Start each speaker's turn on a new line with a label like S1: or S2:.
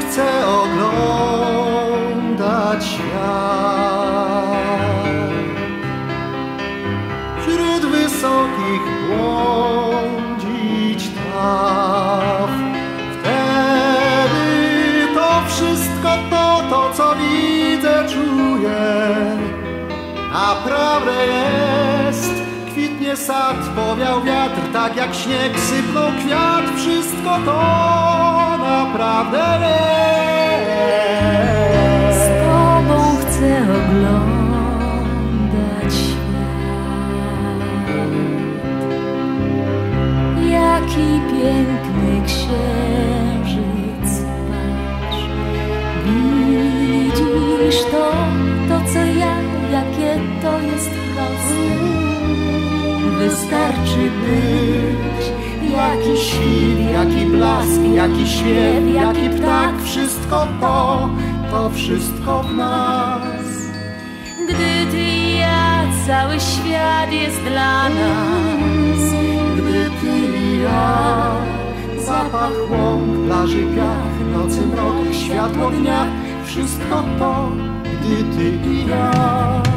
S1: chcę oglądać świat. Wśród wysokich błądzić traw. Wtedy to wszystko to, to co widzę, czuję, naprawdę jest kwitnie sad, powiał wiatr, tak jak śnieg sypnął kwiat, wszystko to naprawdę jest.
S2: Oglądać świat. Jaki piękny księżyc, patrz. Widzisz to, to co ja, jakie to jest proste.
S1: Wystarczy być
S2: Jaki świt, jaki blask, jaki śpiew, jaki ptak,
S1: wszystko to, to wszystko w nas.
S2: Cały świat jest dla nas.
S1: Gdy ty i ja, zapach łąk, plaży piach, nocy mrok, światło dnia, wszystko to, gdy ty i ja.